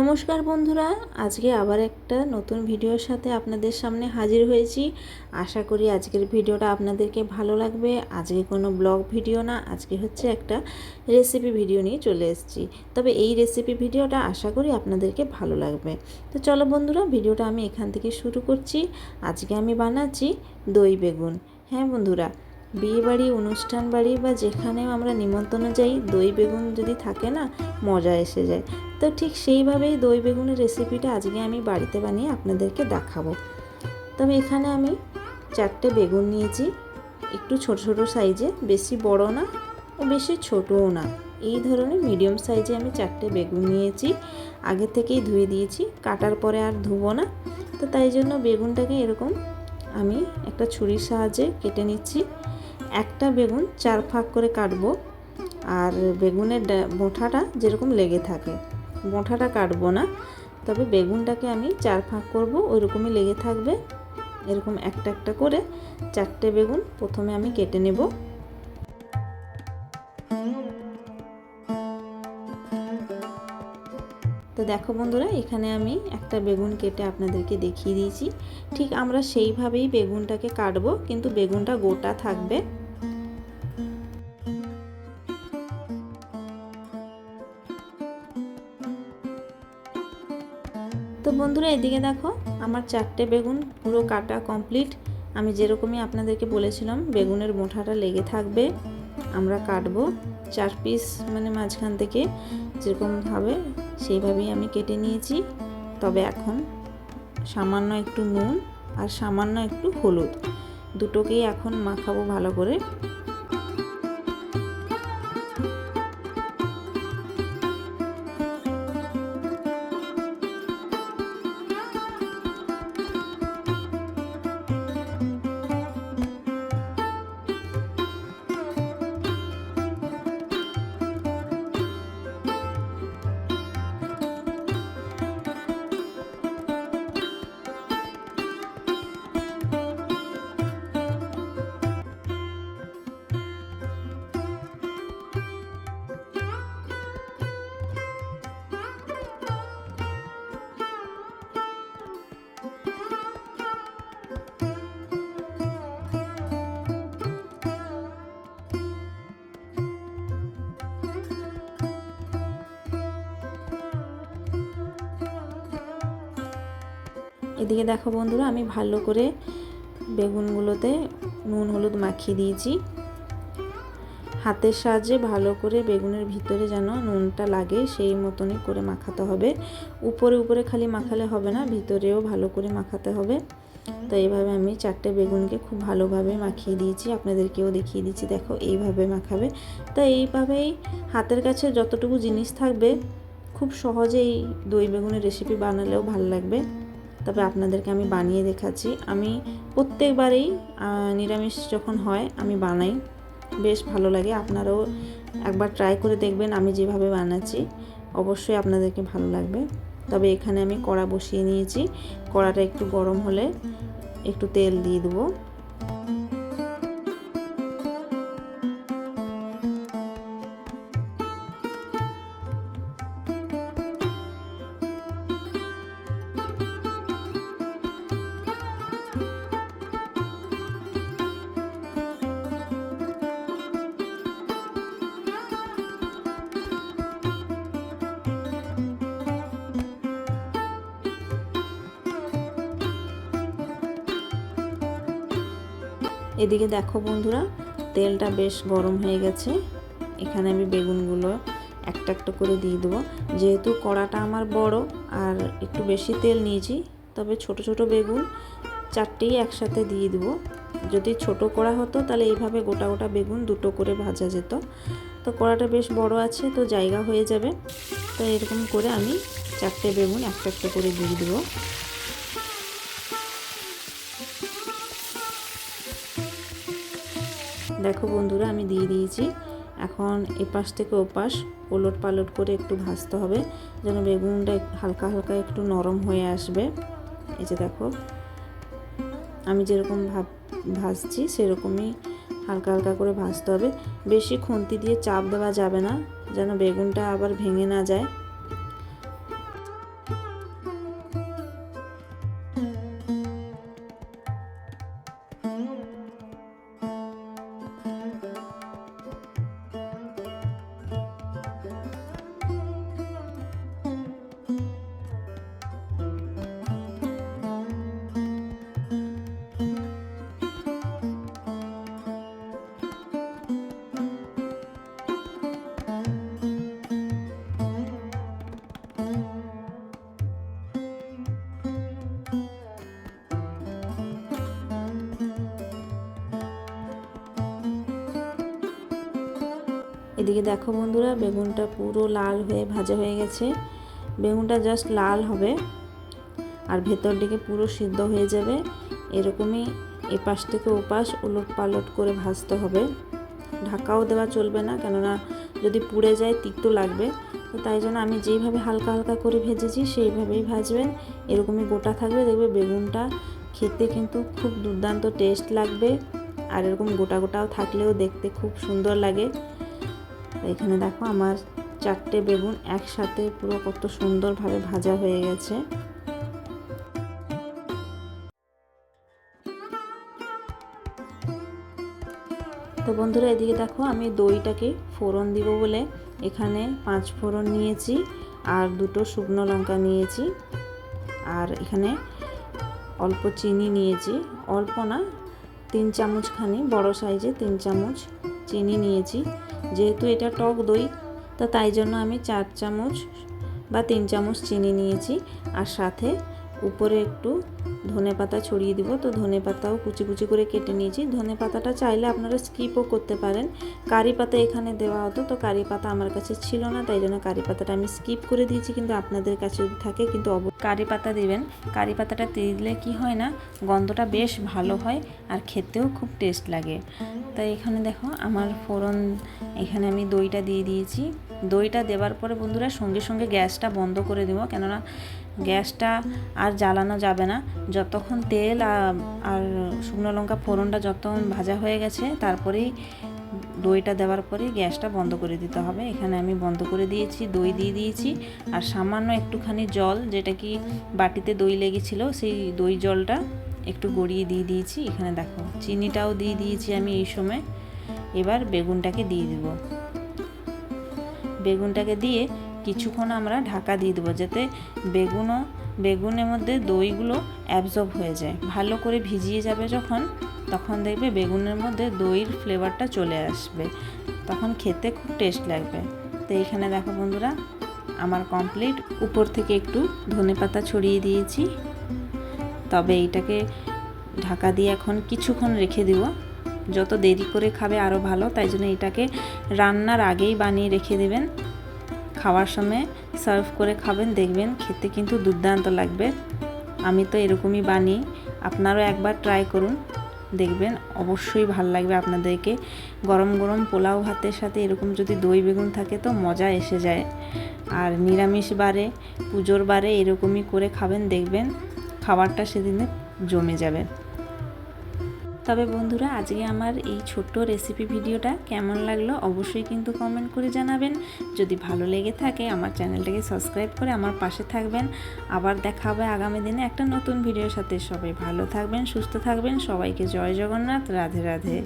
নমস্কার বন্ধুরা, আজকে আবার একটা নতুন ভিডিওর সাথে আপনাদের সামনে হাজির হয়েছি। আশা করি আজকের ভিডিওটা আপনাদেরকে ভালো লাগবে। আজকে কোনো ব্লগ ভিডিও না, আজকে হচ্ছে একটা রেসিপি ভিডিও নিয়ে চলে এসেছি। তবে এই রেসিপি ভিডিওটা আশা করি আপনাদেরকে ভালো লাগবে। তো চলো বন্ধুরা, ভিডিওটা আমি এখান থেকে শুরু করছি। আজকে আমি বানাচ্ছি দই বেগুন। হ্যাঁ বন্ধুরা বিয়ে বাড়ি অনুষ্ঠান বাড়ি বা যেখানেও আমরা নিমন্ত্রণে যাই, দই বেগুন যদি থাকে না, মজা এসে যায়। তো ঠিক সেইভাবেই দই বেগুনের রেসিপিটা আজকে আমি বাড়িতে বানিয়ে আপনাদেরকে দেখাবো। তবে এখানে আমি চারটে বেগুন নিয়েছি। একটু ছোট ছোট সাইজে, বেশি বড় না ও বেশি ছোটও না। এই ধরনের মিডিয়াম সাইজে আমি চারটে বেগুন নিয়েছি। আগে থেকেই ধুয়ে দিয়েছি, কাটার পরে আর ধুবো না। তো তাই জন্য বেগুনটাকে এরকম আমি একটা ছুরির সাহায্যে কেটে নিচ্ছি। একটা বেগুন চার ফাঁক করে কাটবো। আর বেগুনের বোঁঠাটা যেরকম লেগে থাকে বোঁঠাটা কাটবো না। তবে বেগুনটাকে আমি চার ফাঁক করব, ওইরকমই লেগে থাকবে। এরকম একটা একটা করে চারটে বেগুন প্রথমে আমি কেটে নেব। তো দেখো বন্ধুরা, এখানে আমি একটা বেগুন কেটে আপনাদেরকে দেখিয়ে দিয়েছি। ঠিক আমরা সেইভাবেই বেগুনটাকে কাটবো, কিন্তু বেগুনটা গোটা থাকবে। বন্ধুরা, এদিকে দেখো, আমার চারটে বেগুন পুরো কাটা কমপ্লিট আমি যেরকমই আপনাদেরকে বলেছিলাম, বেগুনের মোঠাটা লেগে থাকবে। আমরা কাটবো চার পিস মানে মাঝখান থেকে যেরকম যেরকমভাবে সেইভাবেই আমি কেটে নিয়েছি। তবে এখন সামান্য একটু নুন আর সামান্য একটু হলুদ। দুটোকেই এখন মাখাবো ভালো করে। এদিকে দেখো বন্ধুরা, আমি ভালো করে বেগুনগুলোতে নুন হলুদ মাখিয়ে দিয়েছি। হাতের সাহায্যে ভালো করে বেগুনের ভিতরে যেন নুনটা লাগে, সেই মতনই করে মাখাতে হবে। উপরে উপরে খালি মাখালে হবে না, ভিতরেও ভালো করে মাখাতে হবে। তো এইভাবে আমি চারটে বেগুনকে খুব ভালোভাবে মাখিয়ে দিয়েছি, আপনাদেরকেও দেখিয়ে দিচ্ছি, দেখো এইভাবে মাখাবে। তো এইভাবেই হাতের কাছে যতটুকু জিনিস থাকবে, খুব সহজেই দই বেগুনের রেসিপি বানালেও ভালো লাগবে। তবে আপনাদেরকে আমি বানিয়ে দেখাচ্ছি। আমি প্রত্যেকবারেই নিরামিষ যখন হয়, আমি বানাই। বেশ ভালো লাগে, আপনারাও একবার ট্রাই করে দেখবেন আমি যেভাবে বানাচ্ছি। অবশ্যই আপনাদেরকে ভালো লাগবে। তবে এখানে আমি কড়া বসিয়ে নিয়েছি। কড়াটা একটু গরম হলে একটু তেল দিয়ে দেবো। এদিকে দেখো বন্ধুরা, তেলটা বেশ গরম হয়ে গেছে। এখানে আমি বেগুনগুলো একটা একটা করে দিয়ে দেবো। যেহেতু কড়াটা আমার বড় আর একটু বেশি তেল নিয়েছি, তবে ছোট ছোট বেগুন চারটেই একসাথে দিয়ে দেবো। যদি ছোট কড়া হতো, তাহলে এইভাবে গোটা গোটা বেগুন দুটো করে ভাজা যেত। তো কড়াটা বেশ বড় আছে, তো জায়গা হয়ে যাবে। তো এরকম করে আমি চারটে বেগুন একটা একটা করে দিয়ে দেবো। দেখো বন্ধুরা, আমি দিয়ে দিয়েছি। এখন এপাশ থেকে ওপাশ ওলট পালট করে একটু ভাজতে হবে, যেন বেগুনটা হালকা হালকা একটু নরম হয়ে আসবে। এই যে দেখো, আমি যেরকম ভাব, ভাজছি সেরকমই হালকা হালকা করে ভাজতে হবে। বেশি খুন্তি দিয়ে চাপ দেওয়া যাবে না, যেন বেগুনটা আবার ভেঙে না যায়। এদিকে দেখো বন্ধুরা, বেগুনটা পুরো লাল হয়ে ভাজা হয়ে গেছে। বেগুনটা জাস্ট লাল হবে আর ভেতর দিকে পুরো সিদ্ধ হয়ে যাবে। এরকমই এপাশ থেকে ওপাশ উলট পালট করে ভাজতে হবে। ঢাকাও দেওয়া চলবে না, কেননা যদি পুড়ে যায় তিক্ত লাগবে। তো তাই জন্য আমি যেইভাবে হালকা হালকা করে ভেজেছি সেইভাবেই ভাজবেন। এরকমই গোটা থাকবে, দেখবে বেগুনটা খেতে কিন্তু খুব দুর্দান্ত টেস্ট লাগবে। আর এরকম গোটা গোটাও থাকলেও দেখতে খুব সুন্দর লাগে। এখানে দেখো আমার চারটে বেগুন একসাথে পুরো কত সুন্দরভাবে ভাজা হয়ে গেছে। তো বন্ধুরা, এদিকে দেখো আমি দইটাকে ফোড়ন দিব বলে এখানে পাঁচ ফোড়ন নিয়েছি আর দুটো শুকনো লঙ্কা নিয়েছি আর এখানে অল্প চিনি নিয়েছি। অল্প না, তিন চামচখানি, বড় সাইজে তিন চামচ চিনি নিয়েছি। যেহেতু এটা টক দই, তো তাই জন্য আমি চার চামচ বা তিন চামচ চিনি নিয়েছি। আর সাথে উপরে একটু ধনে পাতা ছড়িয়ে দিব। তো ধনে পাতাও কুচি কুচি করে কেটে নিয়েছি। ধনে পাতাটা চাইলে আপনারা স্কিপও করতে পারেন। কারি পাতা এখানে দেওয়া হতো, তো কারি পাতা আমার কাছে ছিল না, তাই জন্য কারি পাতাটা আমি স্কিপ করে দিয়েছি, কিন্তু আপনাদের কাছে থাকে, কিন্তু কারি পাতা দিবেন। কারি পাতাটা দিলে কি হয় না, গন্ধটা বেশ ভালো হয় আর খেতেও খুব টেস্ট লাগে। তাই এখানে দেখো আমার ফোড়ন, এখানে আমি দইটা দিয়ে দিয়েছি। দইটা দেওয়ার পরে বন্ধুরা সঙ্গে সঙ্গে গ্যাসটা বন্ধ করে দেবো। কেননা গ্যাসটা আর জ্বালানো যাবে না। যতক্ষণ তেল আর শুকনো লঙ্কা ফোড়নটা যতক্ষণ ভাজা হয়ে গেছে, তারপরেই দইটা দেওয়ার পরে গ্যাসটা বন্ধ করে দিতে হবে। এখানে আমি বন্ধ করে দিয়েছি, দই দিয়ে দিয়েছি, আর সামান্য একটুখানি জল, যেটা কি বাটিতে দই লেগেছিল, সেই দই জলটা একটু গড়িয়ে দিয়ে দিয়েছি। এখানে দেখো, চিনিটাও দিয়ে দিয়েছি আমি এই সময়। এবার বেগুনটাকে দিয়ে দিব। বেগুনটাকে দিয়ে কিছুক্ষণ আমরা ঢাকা দিয়ে দেবো যাতে বেগুনও, বেগুনের মধ্যে দইগুলো অ্যাবজর্ব হয়ে যায়। ভালো করে ভিজিয়ে যাবে যখন, তখন দেখবে বেগুনের মধ্যে দইয়ের ফ্লেভারটা চলে আসবে। তখন খেতে খুব টেস্ট লাগবে। তো এইখানে দেখো বন্ধুরা, আমার কমপ্লিট উপর থেকে একটু ধনে পাতা ছড়িয়ে দিয়েছি। তবে এইটাকে ঢাকা দিয়ে এখন কিছুক্ষণ রেখে দিব। যত দেরি করে খাবে আরও ভালো, তাই জন্য এটাকে রান্নার আগেই বানিয়ে রেখে দেবেন। খাওয়ার সময় সার্ভ করে খাবেন, দেখবেন খেতে কিন্তু দুর্দান্ত লাগবে। আমি তো এরকমই বানিয়ে আপনারাও একবার ট্রাই করুন, দেখবেন অবশ্যই ভালো লাগবে আপনাদেরকে। গরম গরম পোলাও ভাতের সাথে এরকম যদি দই বেগুন থাকে তো মজা এসে যায়। আর নিরামিষ বারে, পুজোর বারে এরকমই করে খাবেন, দেখবেন খাবারটা সেদিনে জমে যাবে। তবে বন্ধুরা, আজকে আমার এই ছোট্ট রেসিপি ভিডিওটা কেমন লাগল অবশ্যই কিন্তু কমেন্ট করে জানাবেন। যদি ভালো লেগে থাকে, আমার চ্যানেলটাকে সাবস্ক্রাইব করে আমার পাশে থাকবেন। আবার দেখা হবে আগামী দিনে একটা নতুন ভিডিওর সাথে। সবাই ভালো থাকবেন, সুস্থ থাকবেন। সবাইকে জয় জগন্নাথ। রাধে রাধে।